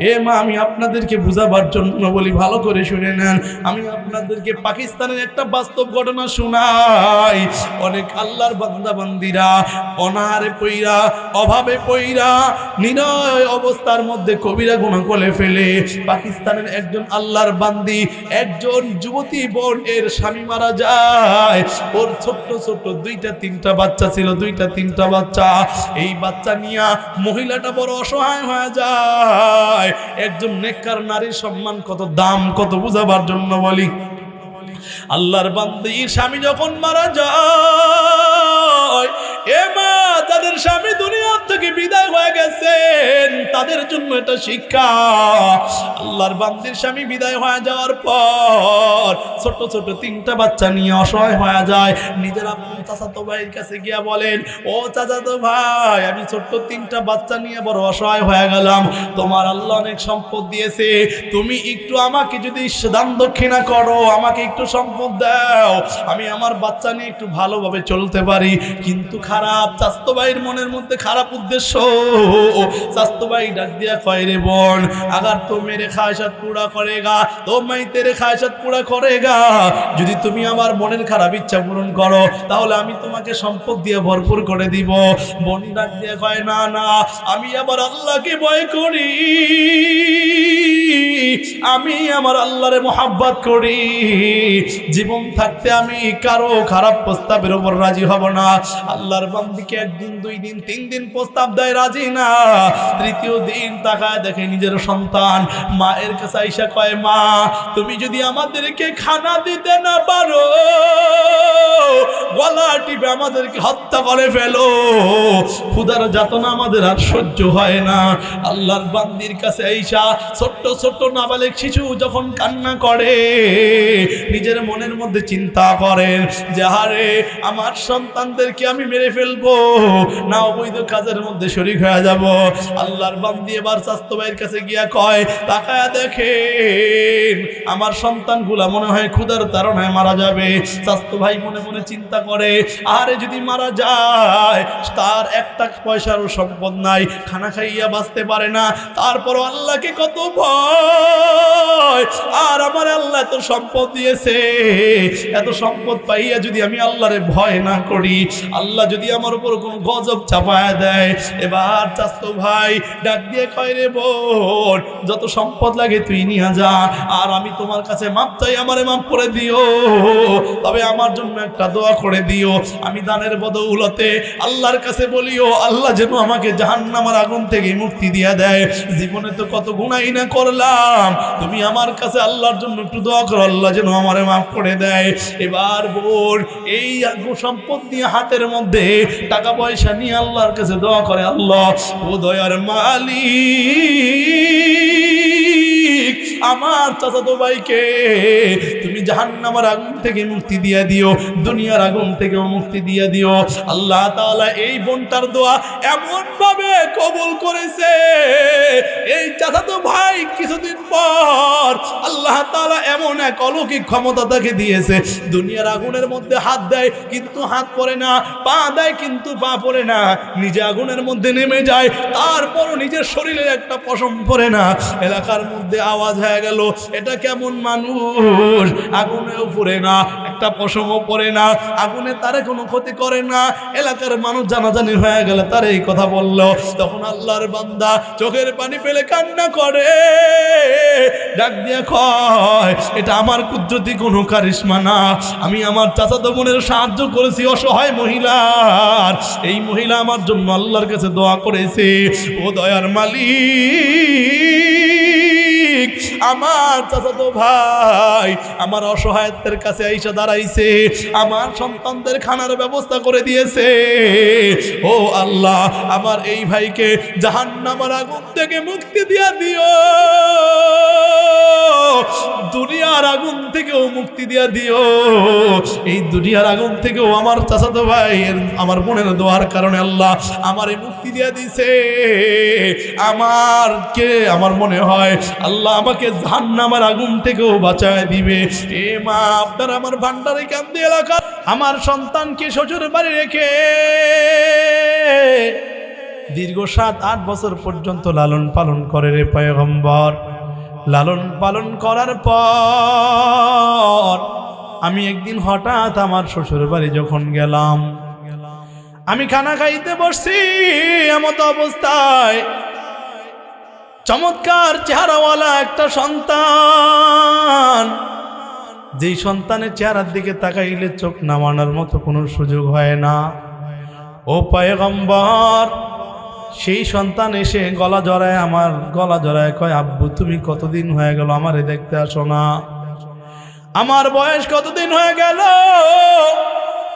এ মা, আমি আপনাদেরকে বুঝাবার জন্য বলি, ভালো করে শুনে নেন। আমি আপনাদেরকে পাকিস্তানের একটা বাস্তব ঘটনা শোনাই। অনেক আল্লাহর বান্দা বান্দিরা অনাহারে পইরা, অভাবে পইরা, নিরয় অবস্থার মধ্যে কবিরা গুণা করে ফেলে। পাকিস্তানের একজন আল্লাহর বান্দি, একজন যুবতী বোন, এর স্বামী মারা যায়। ওর ছোট্ট ছোট্ট দুইটা, তিনটা বাচ্চা ছিল, দুইটা, তিনটা বাচ্চা। এই বাচ্চা নিয়ে মহিলাটা বড় অসহায় হয়ে যায়। একজন নেককার নারীর সম্মান কত দাম, কত বুঝাবার জন্য বলি। আল্লাহর বান্দে স্বামী যখন মারা যায়, এ মা তাদের স্বামী তাদের জন্য এটা শিক্ষা। আল্লাহর বান্দির স্বামী বিদায় হয়ে যাওয়ার পর ছোট ছোট তিনটা বাচ্চা নিয়ে অসহায় হয়ে যায়। নিজের আপন চাচাতো ভাইয়ের কাছে গিয়া বলেন, ও চাচাতো ভাই, আমি ছোট্ট তিনটা বাচ্চা নিয়ে বড় অসহায় হয়ে গেলাম। তোমার আল্লাহ অনেক সম্পদ দিয়েছে। তুমি একটু আমাকে যদি দান দক্ষিণা করো, আমাকে একটু সম্পদ দাও। আমি আমার বাচ্চা নিয়ে একটু ভালোভাবে চলতে পারি। কিন্তু খারাপ ভাইয়ের মনের মধ্যে খারাপ উদ্দেশ্য। ভাই ডাক দিয়া কয় রে বোন, আগার তো মেরে খায়সাত পুরা করেগা তো মাই তেরে খায়সাত পুরা করেগা যদি তুমি আমার মনের খারাপ ইচ্ছা পূরণ করো, তাহলে আমি তোমাকে সম্পদ দিয়ে ভরপুর করে দিব। বোন ডাক দিয়ে কয়, না না, আমি আবার আল্লাহকে ভয় করি। আমি আমার আল্লাহরে মোহাব্বত করি। জীবন থাকতে আমি কারও খারাপ প্রস্তাবের উপর রাজি হব না। আল্লাহর বান্দিকে একদিন, দুই দিন, তিন দিন প্রস্তাব দেয় রাজি না। তৃতীয় দিন তাকায় দেখে নিজের সন্তান মায়ের কাছে আইসা কয়, মা, তুমি যদি আমাদেরকে খানা দিতে না পারো, গলা টিপে আমাদেরকে হত্যা করে ফেলো। ক্ষুদার যাতনা আমাদের আর সহ্য হয় না। আল্লাহর বান্দির কাছে আইসা ছোট্ট ছোট্ট নাবালেক শিশু যখন কান্না করে, নিজের মনের মধ্যে চিন্তা করেন যে হারে আমার সন্তানদেরকে আমি মেরে ফেলব। না, অবৈধ কাজের মধ্যে শরিক হয়ে যাব। আল্লাহর বান্দি এবার স্বাস্থ্য ভাইয়ের কাছে গিয়া কয়, তাকায়া দেখেন, আমার সন্তানগুলা মনে হয় ক্ষুধার তারণায় মারা যাবে। স্বাস্থ্য ভাই মনে মনে চিন্তা করে, আরে, যদি মারা যায়, তার একটা পয়সারও সম্পদ নাই, খানা খাইয়া বাঁচতে পারে না। তারপর আল্লাহকে কত ভয়! আর আমার আল্লাহ এত সম্পদ দিয়েছে, এত সম্পদ পাইয়া যদি আমি আল্লাহরে ভয় না করি, আল্লাহ যদি আমার উপর কোনো গজব চাপায় দেয়, এবার চাস্তো ভাই ডাক দিয়ে কয় রে বোন, যত সম্পদ লাগে তুই নিয়ে যা, আর আমি তোমার কাছে মাপ চাই, আমারে মাপ করে দিও। তবে আমার জন্য একটা দোয়া করে দিও, আমি দানের বদৌলতে আল্লাহর কাছে বলিও, আল্লাহ যেন আমাকে জাহান্নামার আগুন থেকে মুক্তি দিয়ে দেয়। জীবনে তো কত গুণাই না করলাম তুমি আমার কাছে আল্লাহর জন্য একটু দোয়া করো, আল্লাহ যেন আমারে মাফ করে দেয়। এবার বোন এই সম্পদ নিয়ে হাতের মধ্যে টাকা পয়সা নিয়ে আল্লাহর কাছে দোয়া করে, আল্লাহ, ও দয়ার মালিক আমার চাচাতো ভাইকে, তুমি জাহান্নামের আগুন থেকে মুক্তি দিয়ে দিও, দুনিয়ার আগুন থেকেও মুক্তি দিয়ে দিও। আল্লাহ তাআলা এই বোনটার দোয়া এমন ভাবে কবুল করেছে। এই চাচাতো ভাই কিছুদিন পর আল্লাহ তাআলা এমন এক অলৌকিক ক্ষমতা তাকে দিয়েছে। দুনিয়ার আগুনের মধ্যে হাত দেয় কিন্তু হাত পড়ে না, পা দেয় কিন্তু পা পড়ে না। নিজে আগুনের মধ্যে নেমে যায়, তারপরও নিজের শরীরে একটা পশম পড়ে না। এলাকার মধ্যে আওয়াজ হয়ে গেল। এটা কেমন মানুষ? আগুনেও পড়ে না, একটা পশমও পড়ে না, আগুনে তারে কোনো ক্ষতি করে না। এলাকার মানুষ জানাজানি হয়ে গেলে তার এই কথা বলল। তখন আল্লাহর বান্দা চোখের পানি পেলে কান্না করে। ডাক দিয়ে কয়, এটা আমার কুদরতি কোনো কারিশমা না। আমি আমার চাচাতো বোনের সাহায্য করেছি, অসহায় মহিলার। এই মহিলা আমার জন্য আল্লাহর কাছে দোয়া করেছে। ও দয়ার মালিক আমার চাচাতো ভাই আমার অসহায়ত্বের কাছে আইসা দাঁড়াইছে, আমার সন্তানদের খানার ব্যবস্থা করে দিয়েছে। ও আল্লাহ, আমার এই ভাইকে জাহান্নামার আগুন থেকে মুক্তি দিয়া দিও। দুনিয়ার আগুন থেকেও মুক্তি দিয়া দিও। এই দুনিয়ার আগুন থেকেও আমার চাচাতো ভাই আমার বোনের দোয়ার কারণে আল্লাহ আমারে মুক্তি দিয়া দিছে। আমার কে, আমার মনে হয় আল্লাহ আমাকে জাহান্নামার আগুন থেকেও বাঁচায় দিবে। এ মা, আপনার আমার ভান্ডারে কান্দি এলাকা আমার সন্তানকে শ্বশুর বাড়ি রেখে দীর্ঘ সাত, আট বছর পর্যন্ত লালন পালন করে রে পয়গম্বর। লালন পালন করার পর আমি একদিন হঠাৎ আমার শ্বশুর বাড়ি যখন গেলাম, আমি খানা খাইতে বসছি এমত অবস্থায়। চমৎকার চেহারাওয়ালা একটা সন্তান। যেই সন্তানের চেহারার দিকে তাকাইলে চোখ নামানোর মতো কোনো সুযোগ হয় না। ও পায়গম্বর, সেই সন্তান এসে গলা জড়ায় আমার, গলা জড়ায় কয়, আব্বু, তুমি কতদিন হয়ে গেল আমারে দেখতে আসো না? আমার বয়স কতদিন হয়ে গেল?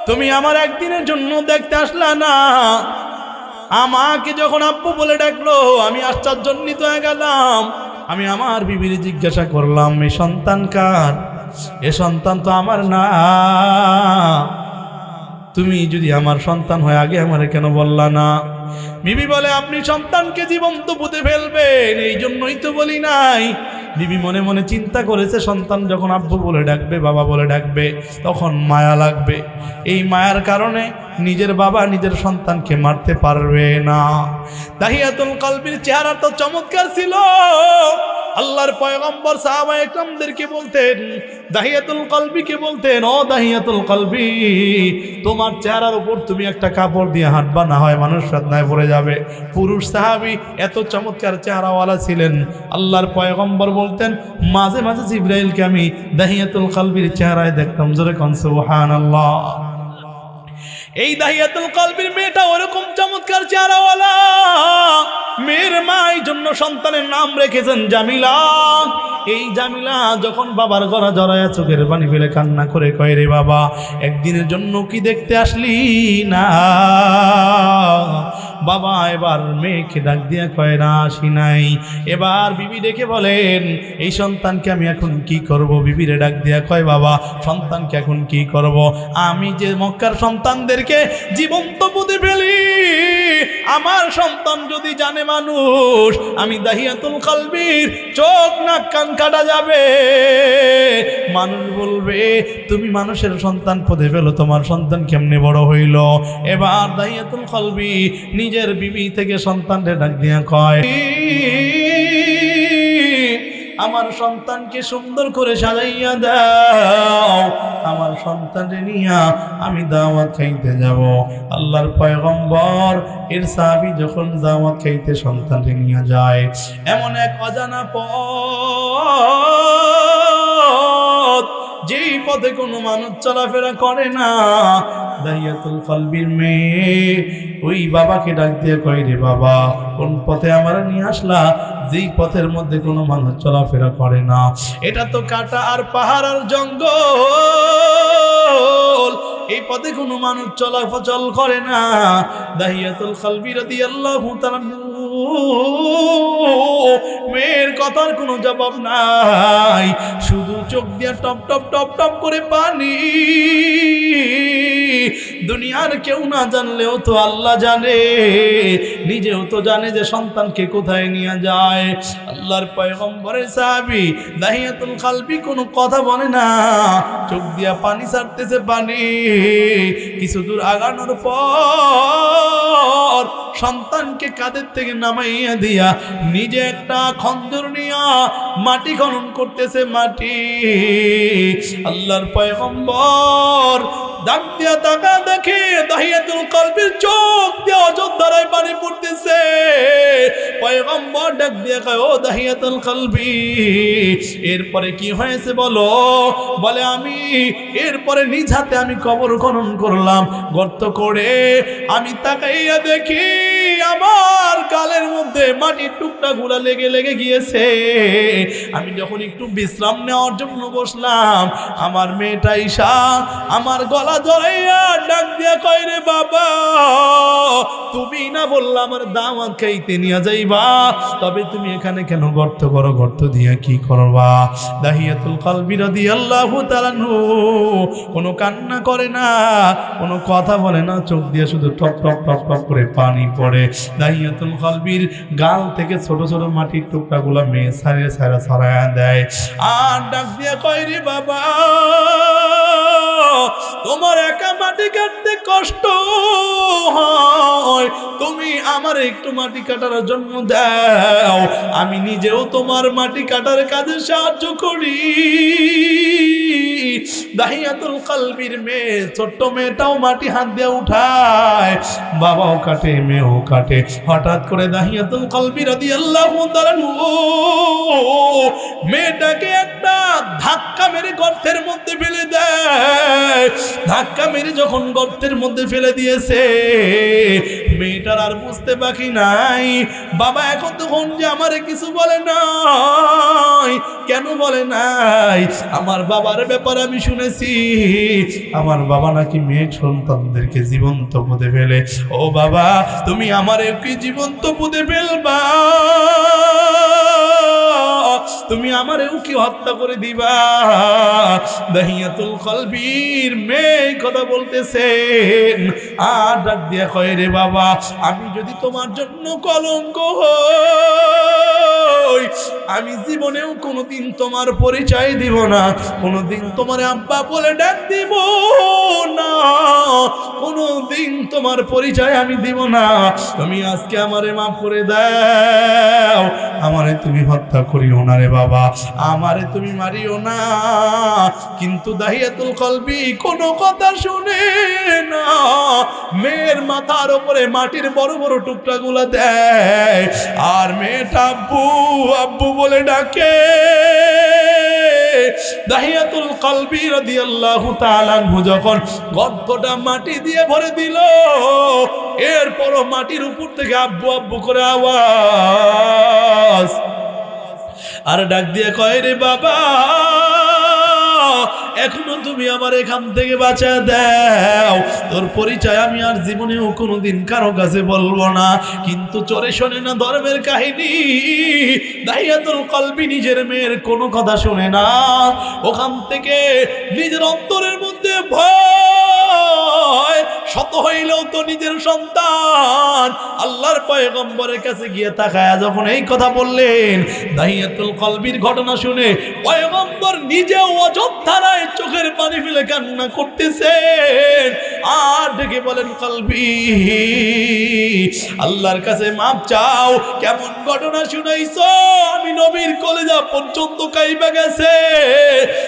তুমি আমার একদিনের জন্য দেখতে আসলা না? আমাকে যখন আব্বু বলে ডাকলো, আমি আশ্চর্যজনিত হয়ে গেলাম। আমি আমার বিবির জিজ্ঞাসা করলাম, এ সন্তান কার? এ সন্তান তো আমার না। তুমি যদি আমার সন্তান হয় আগে আমার কেন বললা না? বিবি বলে, আপনি সন্তানকে জীবন্ত পুঁতে ফেলবেন। এই জন্যই তো বলি নাই। বিবি মনে মনে চিন্তা করেছে, সন্তান যখন আব্বু বলে ডাকবে, বাবা বলে ডাকবে, তখন মায়া লাগবে। এই মায়ার কারণে নিজের বাবা নিজের সন্তানকে মারতে পারবে না। দাহিয়াতুল কলবির চেহারা তো চমৎকার ছিল। আল্লাহর পয়গম্বর সাহাবা একরামদেরকে বলতেন, দাহিয়াতুল কলবিকে বলতেন, ও দাহিয়াতুল কলবি, তোমার চেহারার উপর তুমি একটা কাপড় দিয়ে হাঁটবা, না হয় মানুষ সাধনায় পড়ে যাবে। পুরুষ সাহাবি এত চমৎকার চেহারাওয়ালা ছিলেন। আল্লাহর পয়গম্বর বলতেন, মাঝে মাঝে জিব্রাইলকে আমি দাহিয়াতুল কলবির চেহারায় দেখতাম। জোরে কনসুহান আল্লাহ এই দাহিয়াতুল কলবির মেয়েটা ওরকম চমৎকার চেহারাওয়ালা। মেয়ের মা এই জন্য সন্তানের নাম রেখেছেন জামিলা। এই জামিলা যখন বাবার গড়া জড়ায় চোখের পানি ফেলে কান্না করে কয়, রে বাবা, একদিনের জন্য কি দেখতে আসলি না? বাবা এবার মেয়েকে ডাক দিয়া কয়, না, আসি নাই। এবার বিবি ডেকে বলেন, এই সন্তানকে আমি এখন কি করব? বিবিরে ডাক দিয়া কয়, বাবা, সন্তানকে এখন কি করব? আমি যে মক্কার সন্তানদেরকে জীবন্ত বুধে ফেলি আমার সন্তান যদি জানে মানুষ, আমি দাহিয়াতুল কালবির চোখ নাক কান কাটা যাবে। মানুষ বলবে, তুমি মানুষের সন্তান পদে ফেলো তোমার সন্তান কেমনে বড় হইল? এবার দাহিয়াতুল কলবি নিজের বিবি থেকে সন্তানরে ডাক দিয়া কয় আমার সন্তানকে সুন্দর করে সাজাইয়া দাও। আমার সন্তানকে নিয়া আমি দাওয়াত খাইতে যাব। আল্লাহর পয়গম্বর, এর সাহাবি যখন দাওয়াত খাইতে সন্তানকে নিয়ে যায়, এমন এক অজানা পথ যেই পথে কোনো মানুষ চলাফেরা করে না দাইয়াতুল কলবির মেয়ে, ওই বাবাকে ডাক দিয়ে কয় রে বাবা, কোন পথে আমার নিয়ে আসলা? যেই পথের মধ্যে কোনো মানুষ চলাফেরা করে না। এটা তো কাটা আর পাহাড় আর জঙ্গল। এই পথে কোনো মানুষ চলাফচল করে না। দাহিয়াতুল খালবি রাদিয়াল্লাহু তাআলা মেয়ের কথার কোনো জবাব নাই। শুধু চোখ দিয়ে টপ টপ টপ টপ করে পানি। দুনিয়ার কেউ না জানলেও তো আল্লাহ জানে। নিজেও তো জানে যে সন্তানকে কোথায় নিয়ে যায়। আল্লাহর পয়গম্বরের সাহাবি দাহিয়াতুল খালবি কোনো কথা বলে না। চোখ দিয়া পানি ছাড়তেছে পানি। কিছু দূর আগানোর পর সন্তানকে কাদের থেকে নামাইয়া দিয়া নিজে একটা খন্দর নিয়া মাটি খনন করতেছে মাটি। আল্লাহর পয়গম্বর ডাক দিয়া দেখে দাহিয়াতুল চোখ দিয়ে অযোধ্যারায় পানি পড়তেছে। ডাক দিয়ে ও দাহিয়াতুল এরপরে কি হয়েছে বলো? বলে, আমি এরপরে নিজ হাতে আমি কবর খনন করলাম। গর্ত করে আমি তাকাইয়া দেখি আমার গালের মধ্যে মাটির টুকটা গুলা লেগে লেগে গিয়েছে। আমি যখন একটু বিশ্রাম নেওয়ার জন্য বসলাম, আমার মেয়েটা ঈশা আমার গলা ধরাইয়া ডাক দিয়া কয় রে বাবা, তুমি না বললা আমার দাওয়াত খাইতে নিয়ে যাইবা? তবে তুমি এখানে কেন গর্ত করো, গর্ত দিয়া কি করবা? দাহিয়াতুল কলবি রাদিয়াল্লাহু তাআলা কোনো কান্না করে না, কোনো কথা বলে না, চোখ দিয়ে শুধু টপ টপ টপ টপ করে পানি পড়ে। দাহিয়াতুল কলবির গাল থেকে ছোট ছোট মাটির টুকরাগুলো মেয়ে সারিয়ে সারা সরায়া দেয়। আর ডাক দিয়ে কয় রে বাবা। তোমার একা মাটি কাটতে কষ্ট হয়। তুমি আমার একটু মাটি কাটার জন্য দাও। আমি নিজেও তোমার মাটি কাটার কাজে সাহায্য করি। দাহিয়াতুল কালবির মেয়ে, ছোট্ট মেয়েটাও মাটি হাত দিয়ে উঠায়। বাবাও কাটে, মেয়েও কাটে। হঠাৎ করে দাহিয়াতুল কালবি রাদি আল্লাহ মেয়েটাকে একটা ধাক্কা মেরে গর্তের মধ্যে দেয় ধাক্কা মেরে যখন গর্তের মধ্যে ফেলে দিয়েছে, মেয়েটার আর বুঝতে বাকি নাই। বাবা এখন তখন যে আমারে কিছু বলে নাই, কেন বলে নাই? আমার বাবার ব্যাপার আমি শুনেছি। আমার বাবা নাকি মেয়ে সন্তানদেরকে জীবন্ত পুঁতে ফেলে। ও বাবা, তুমি আমারে কি জীবন্ত পুঁতে ফেলবা? তুমি আমারেও কি হত্যা করে দিবা। দাহিয়াতুল কলবির মেয়ে কথা বলতেছেন। আর ডাক দিয়া কয় রে বাবা, আমি যদি তোমার জন্য কলঙ্ক হই আমি জীবনেও কোনোদিন তোমার পরিচয় দিব না। কোনোদিন তোমার আব্বা বলে ডাক দিব না। কোনোদিন তোমার পরিচয় আমি দিব না। তুমি আজকে আমারে মাফ করে দাও। আমারে তুমি হত্যা করিও না রে বাবা। আমারে তুমি মারিও না। কিন্তু দাহিয়াতুল কলবি কোনো কথা শুনে না। মেয়ের মাথার উপরে মাটির বড় বড় টুকরাগুলো দেয়। আর মেয়েটা, আব্বু আব্বু বলে ডাকে। দাহিয়াতুল কলবি রাদিয়াল্লাহু তাআলা যখন গর্তটা মাটি দিয়ে ভরে দিল, এরপরও মাটির উপর থেকে আব্বু আব্বু করে আওয়াজ। আর ডাক দিয়ে কয় রে বাবা এখনও তুমি আমার এখান থেকে বাঁচা দাও। তোর পরিচয় আমি আর জীবনেও কোনোদিন কারও কাছে বলব না। কিন্তু চরে শোনে না ধর্মের কাহিনী। তোর কলবি নিজের মেয়ের কোনো কথা শোনে না। ওখান থেকে নিজের অন্তরের মধ্যে ভয় শত হইলেও তো নিজের সন্তান। আল্লাহর পয়গম্বরের কাছে গিয়ে তাকায় যখন এই কথা বললেন, দাহিয়াতুল কলবির ঘটনা শুনে পয়গম্বর নিজেও অযোধ্যারায় চোখের পানি ফেলে কান্না করতেছেন। ডেকে বলেন কলবি। আল্লাহর কাছে মাপ চাও। কেমন ঘটনা শুনাইছো? আমি নবীর কলেজা পর্যন্ত কাইবা গেছে।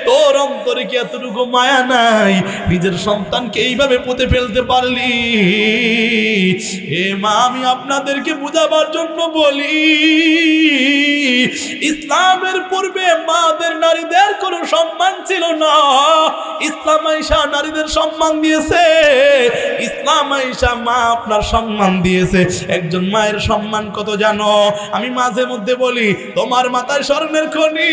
তোর অন্তরে কি এতটুকু মায়া নাই? নিজের সন্তানকে এইভাবে পুঁতে ফেলতে পারলি? এ মা, আমি আপনাদেরকে বুঝাবার জন্য বলি, ইসলামের পূর্বে মাদের নারীদের কোনো সম্মান ছিল না। ইসলাম নারীদের সম্মান দিয়েছে। ইসলাম আইসা মা আপনার সম্মান দিয়েছে। একজন মায়ের সম্মান কত জানো? আমি মাঝে মধ্যে বলি, তোমার মাথায় স্বর্ণের খনি,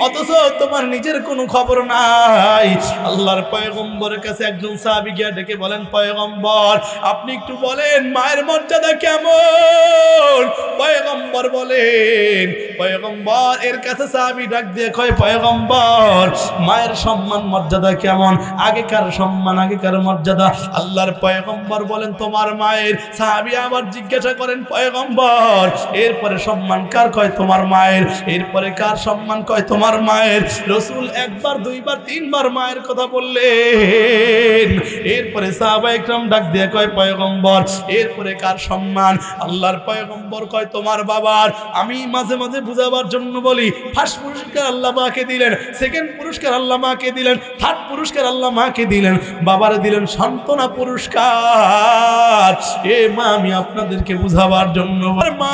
অথচ তোমার নিজের কোনো খবর নাই। আল্লাহর পয়গম্বরের কাছে একজন সাহাবী গিয়া ডেকে বলেন, পয়গম্বর, আপনি একটু বলেন, মায়ের মর্যাদা কেমন? পয়গম্বর বলেন, পয়গম্বর, এর কাছে সাহাবী ডাক দিয়ে কয়, পয়গম্বর, মায়ের সম্মান মর্যাদা কেমন? আগেকার সম্মান, আগেকার মর্যাদা আল্লাহর পয়গম্বর বলেন, তোমার মায়ের সাহাবী আবার জিজ্ঞাসা করেন, পয়গম্বর, এরপরে সম্মান কার কয় তোমার মায়ের? এরপরে কার সম্মান কয় তোমার মায়ের? রসুল একবার, দুইবার, তিনবার মায়ের কথা বললেন। এরপরে সাহাবা একরাম ডাক দিয়ে কয়, পয়গম্বর, এরপরে কার সম্মান? আল্লাহর পয়গম্বর কয়, তোমার বাবার। আমি মাঝে মাঝে বুঝাবার জন্য বলি, ফার্স্ট পুরস্কার আল্লাহ মাকে দিলেন, সেকেন্ড পুরস্কার আল্লাহ মাকে দিলেন, থার্ড পুরস্কার আল্লাহ মাকে দিলেন। বাবারে দিলেন, সান্ত্বনা পুরস্কার। এ মা আমি আপনাদেরকে বুঝাবার জন্য মা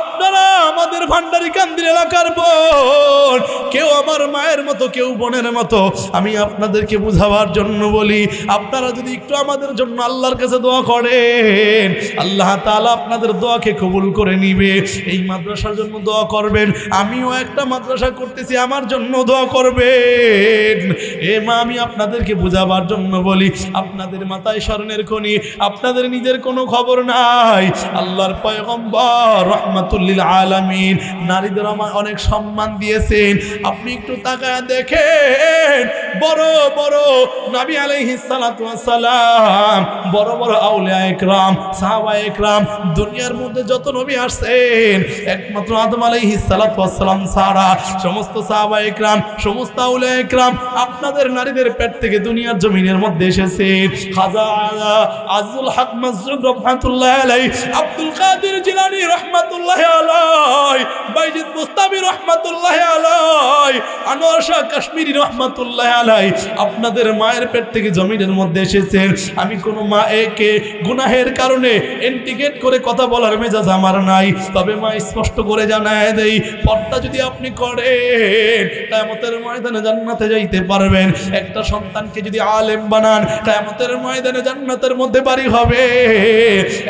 আপনারা আমাদের ভান্ডারি কান্দির এলাকার বোন। কেউ আমার মায়ের মতো, কেউ বোনের মতো। আমি আপনাদেরকে বুঝাবার জন্য বলি, আপনারা যদি একটু আমাদের জন্য আল্লাহর কাছে দোয়া করেন, আল্লাহ তাআলা আপনাদের দোয়াকে কবুল করে নিবে। এই মাদ্রাসার জন্য দোয়া করবেন, আমিও একটা মাদ্রাসা করতেছি, আমার জন্য দোয়া করবেন। এ মা, আমি আপনাদেরকে বুঝাবার জন্য বলি, আপনাদের মাথায় স্মরণের খনি, আপনাদের নিজের কোনো খবর নাই। আল্লাহর পয়গম্বর রহমাতুল্লিল আলামিন। নারীদের অনেক সম্মান দিয়েছেন। আপনি একটু তাকায় দেখেন। বড় বড় নবী আলাইহিস সালাতু বড় বড় আউলিয়া একরাম, সাহাবা একরাম, দুনিয়ার মধ্যে যত নবী আসছেন, একমাত্র আদম আলাইহিস সালাতু ওয়াস সালাম ছাড়া সমস্ত সাহাবা একরাম, সমস্ত আউলিয়া একরাম আপনাদের নারীদের পেট থেকে দুনিয়ার জমিনের মধ্যে এসেছে। খাজা আজুল হক মসরুদ রহমাতুল্লাহ আলাই আব্দুল কাদের জিলানী রহমাতুল্লাহ আলাই মুস্তাবি রহমাতুল্লাহ আলাই আনোয়ার কাশ্মীরি রহমাতুল্লাহ আলাই আপনাদের মায়ের পেট থেকে জমিনের মধ্যে এসেছেন। আমি কোনো মা একে গুনাহের কারণে এন্টিগেট করে কথা বলার মেজাজ আমার নাই, তবে মা স্পষ্ট করে জানায় দেই, পর্দা যদি আপনি করেন, কায়ামতের ময়দানে জান্নাতে যাইতে পারবেন। একটা সন্তানকে যদি আলেম বানান, কায়ামতের ময়দানে জান্নাতের মধ্যে বাড়ি হবে।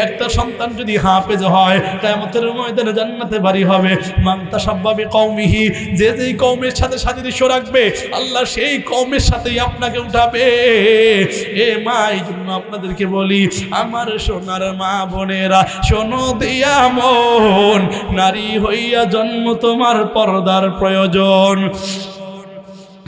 একটা সন্তান যদি হাফেজ হয় কায়ামতের ময়দানে জান্নাতে বাড়ি হবে। মান্তা সাব্বাবি কৌমিহি যে যেই কৌমের সাথে সাদৃশ্য রাখবে, আল্লাহ সেই কৌমের সাথেই আপনাকে উঠাবে। এ মা এই জন্য আপনাদেরকে বলি, আমার সোনার মা বোনেরা, শোনো দিয়া মন, নারী হইয়া জন্ম তোমার পর্দার প্রয়োজন।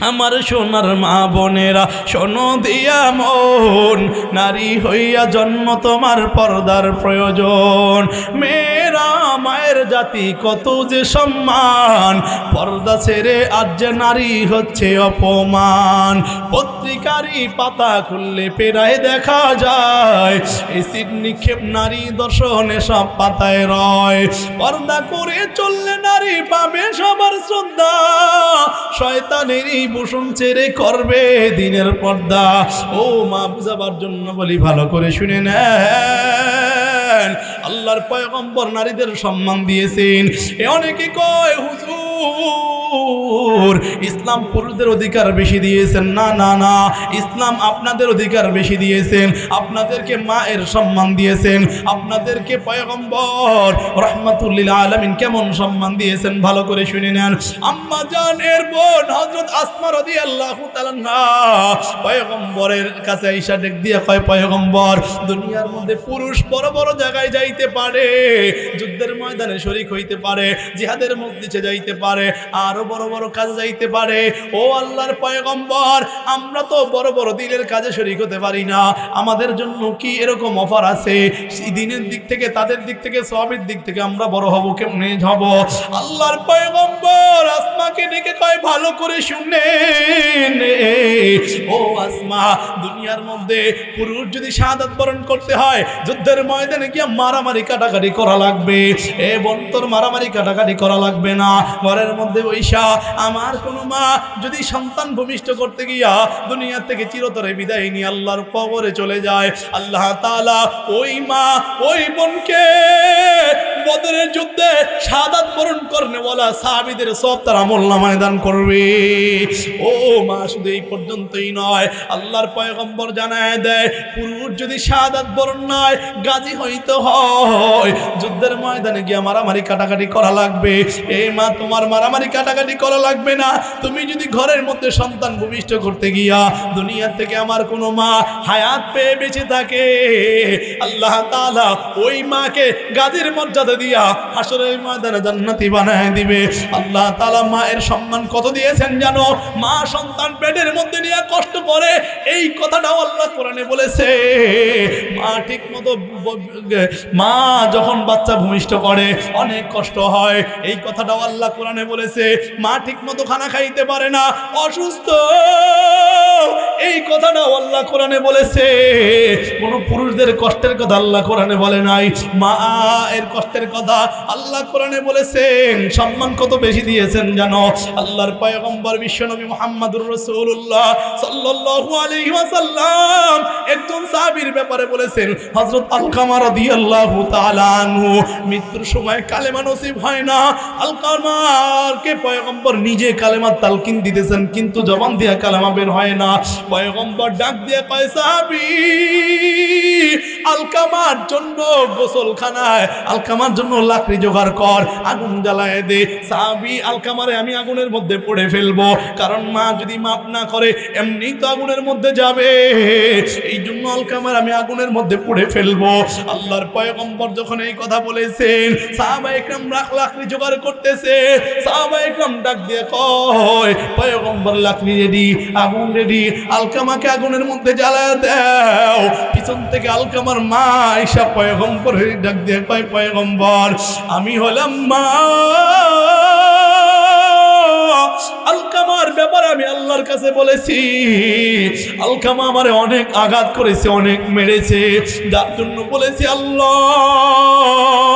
আমার সোনার মা বোনেরা, শোনো দিয়া মন। নারী হইয়া জন্ম তোমার পর্দার প্রয়োজন। মেয়েরা, মায়ের জাতি কত যে সম্মান। পর্দা ছেড়ে আজ যে নারী হচ্ছে অপমান। পত্রিকারই পাতা খুললে পেরায় দেখা যায়। এসিড নিক্ষেপ নারী দর্শনে সব পাতায় রয়। পর্দা করে চললে নারী পাবে সবার শ্রদ্ধা। শয়তানেরই বসুন ছেড়ে করবে দিনের পর্দা। ও মা, বুঝাবার জন্য বলি, ভালো করে শুনে নেন। আল্লাহর পয়গম্বর নারীদের সম্মান দিয়েছেন। এ অনেকে কয়, হুজুর ইসলাম পুরুষদের অধিকার বেশি দিয়েছেন। না না না, ইসলাম আপনাদের অধিকার বেশি দিয়েছেন। আপনাদেরকে মায়ের সম্মান দিয়েছেন। আপনাদেরকে পয়গম্বর রহমাতুল্লিল আলমিন কেমন সম্মান দিয়েছেন? ভালো করে শুনে নেন। আম্মা জান এর বোন হজরত আসমা রদি আল্লাহ পয়গম্বরের কাছে ঈশা ডেক দিয়ে কয়, পয়গম্বর, দুনিয়ার মধ্যে পুরুষ বড় বড় জায়গায় যাইতে পারে, যুদ্ধের ময়দানে শরিক হইতে পারে, জিহাদের মসজিদে যাইতে পারে আরও বড় বড় কাজে যাইতে পারে। ও আল্লাহর পয়গম্বর, আমরা তো বড় বড় দিনের কাজে শরিক হতে পারি না। আমাদের জন্য কি এরকম অফার আছে? দিনের দিক থেকে, তাদের দিক থেকে, সবের দিক থেকে আমরা বড় হব, কেমনে হব? আল্লাহর পয়গম্বর, আসমাকে ডেকে কয়, ভালো করে শুনেন। ও আসমা, দুনিয়ার মধ্যে পুরুষ যদি শাহাদাত বরণ করতে হয়, যুদ্ধের ময়দানে গিয়ে মারামারি কাটাকাটি করা লাগবে। এ বন্তর মারামারি কাটাকাটি করা লাগবে না। ঘরের মধ্যে বৈশা আমার কোনো মা যদি সন্তান ভূমিষ্ঠ করতে গিয়া দুনিয়া থেকে চিরতরে বিদায় নিয়ে আল্লাহর কবরে চলে যায়, আল্লাহ তালা ওই মা, ওই বোনকে বদরের যুদ্ধে শাহাদাত বরণ করনে বলা সাহাবীদের সব তার আমল নামায় দান করবে। ও মা, শুধু এই পর্যন্তই নয়, আল্লাহর পয়গম্বর জানায় দেয়, পুরুষ যদি শাহাদাত বরণ নয়, গাজী হইতে হয়। যুদ্ধের ময়দানে গিয়ে মারামারি কাটাকাটি করা লাগবে। এই মা, তোমার মারামারি কাটাকাটি করা লাগবে না। তুমি যদি ঘরের মধ্যে সন্তান ভূমিষ্ঠ করতে গিয়া দুনিয়ার থেকে আমার কোনো মা হায়াত পেয়ে বেঁচে থাকে, আল্লাহ তাআলা ওই মাকে গাজীর মর্যাদা দিয়া হাসরের ময়দানে জান্নাতি বানায় দিবে। আল্লাহ তাআলা মায়ের সম্মান কত দিয়েছেন জানো? মা সন্তান পেটের মধ্যে নিয়ে কষ্ট করে এই কথাটাও আল্লাহ কোরআনে বলেছে। মা ঠিক মতো মা যখন বাচ্চা ভূমিষ্ঠ করে, অনেক কষ্ট হয়। এই কথাটাও আল্লাহ কোরআনে বলেছে। মা ঠিক মতো খানা খাইতে পারে না। অসুস্থ। এই কথাটাও আল্লাহ কোরআনে বলেছে। কোন পুরুষদের কষ্টের কথা আল্লাহ কোরআনে বলে নাই। মা, এর কষ্টের কথা আল্লাহ কোরআনে বলেছেন। সম্মান কত বেশি দিয়েছেন জানো? আল্লাহর পয়গম্বর বিশ্বনবী মুহাম্মদুর রাসূলুল্লাহ সাল্লাল্লাহু আলাইহি ওয়াসাল্লাম একজন সাহাবীর ব্যাপারে বলেছেন, হযরত আলকামা রাদিয়াল্লাহু তাআলা আনহু, মৃত্যুর সময় কালেমা নসিব হয় না। আলকামারকে পয়গম্বর নিজে কালেমার তালকিন দিতেছেন, কিন্তু জবান দিয়া কালেমা বের হয় না। পয়গম্বর ডাক দিয়ে কয় সাহাবী আলকামার জন্য গোসলখানায়, আলকামার জন্য লাকড়ি জোগাড় কর, আগুন জ্বালায় দে। সাবি আলকামারে আমি আগুনের মধ্যে পড়ে ফেলব। কারণ মা যদি মাপ না করে এমনি তো আগুনের মধ্যে যাবে। এই জন্য আলকামার আমি আগুনের মধ্যে পড়ে ফেলব। আল্লাহর পয়গম্বর যখন এই কথা বলেছেন, সাহাবা একরাম লাকড়ি জোগাড় করতেছে। সাহাবা একরাম ডাক দিয়ে কয়, পয়গম্বর, লাকড়ি রেডি, আগুন রেডি, আলকামাকে আগুনের মধ্যে জ্বালায় দাও। পিছন থেকে আলকামার মা আইসা পয়গম্বর ডাক দিয়ে কয়, পয়গম্বর, আমি হলাম মা। আলকামার ব্যাপারে আমি আল্লাহর কাছে বলেছি। আলকামা আমারে অনেক আঘাত করেছে, অনেক মেরেছে। যার জন্য বলেছি, আল্লাহ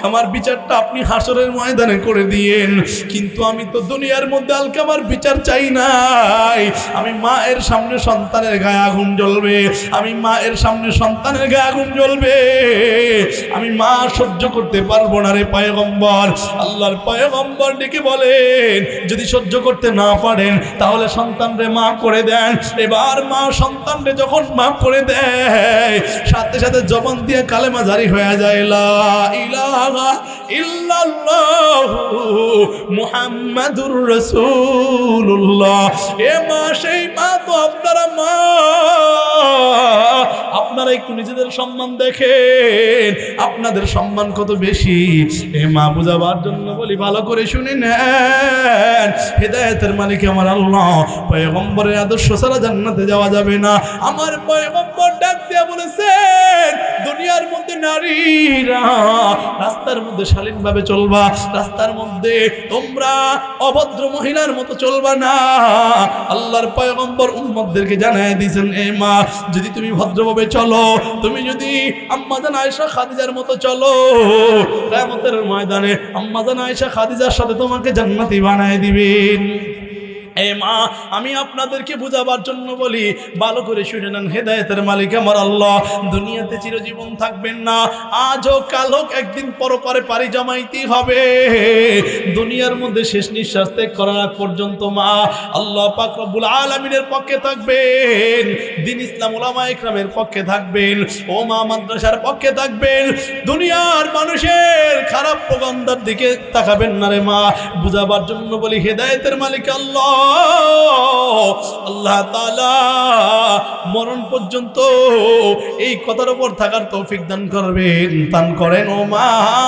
আলকামার বিচারটা আপনি হাসরের ময়দানে করে দিয়েন। কিন্তু আমি তো দুনিয়ার মধ্যে আলকামার বিচার চাই নাই। আমি মায়ের সামনে সন্তানের গায়ে আগুন জ্বলবে। আমি মায়ের সামনে সন্তানের গায়ে আগুন জ্বলবে। আমি মা সহ্য করতে পারব না রে পয়গম্বর। আল্লাহর পয়গম্বর ডেকে বলেন, যদি সহ্য করতে না পারেন, তাহলে সন্তানরে মা করে দেন। এবার মা সন্তানরে যখন মা করে দেয়, সাথে সাথে জবান দিয়ে কালেমা জারি হয়ে যায়, লা ইলাহা ইল্লাল্লাহু মুহাম্মাদুর রাসূলুল্লাহ। এ মা সেই মা তো আপনারা একটু নিজেদের সম্মান দেখেন। আপনাদের সম্মান কত বেশি? এ মা বুঝাবার জন্য বলি, ভালো করে শুনে নেন। হেদায়েতের মালিক আমার আল্লাহ। পয়গম্বরের আদর্শ ছাড়া জান্নাতে যাওয়া যাবে না। আমার পয়গম্বর ডাক দিয়া বলেছেন, দুনিয়ার মধ্যে নারীরা রাস্তার মধ্যে শালীনভাবে চলবা। রাস্তার মধ্যে তোমরা অভদ্র মহিলার মতো চলবা না। আল্লাহর পয়গম্বর উম্মতদেরকে জানায় দিয়েছেন, এ মা, যদি তুমি ভদ্রভাবে চলো তুমি যদি আম্মাজান আয়েশা খাদিজার মতো চলো কেমতের ময়দানে আম্মাজান আয়েশা খাদিজার সাথে তোমাকে জান্নাতি বানায় দিবেন। এ মা, আমি আপনাদেরকে বুঝাবার জন্য বলি, ভালো করে শুনে নেন, হেদায়েতের মালিক আমার আল্লাহ। দুনিয়াতে চিরজীবন থাকবেন না আজ হোক কাল হোক একদিন পরপারে পারি জমাইতেই হবে। দুনিয়ার মধ্যে শেষ নিঃশ্বাস ত্যাগ করার আগ পর্যন্ত মা, আল্লাহ পাক রব্বুল আলামিনের পক্ষে থাকবেন, দিন ইসলাম ওলামা ইকরামের পক্ষে থাকবেন, ও মা মাদ্রাসার পক্ষে থাকবেন। দুনিয়ার মানুষের খারাপ প্রগন্ধার দিকে তাকাবেন না রে মা, বুঝাবার জন্য বলি, হেদায়েতের মালিক আল্লাহ। আল্লাহ তালা মরণ পর্যন্ত এই কথার উপর থাকার তৌফিক দান করবেন, দান করেন ও মা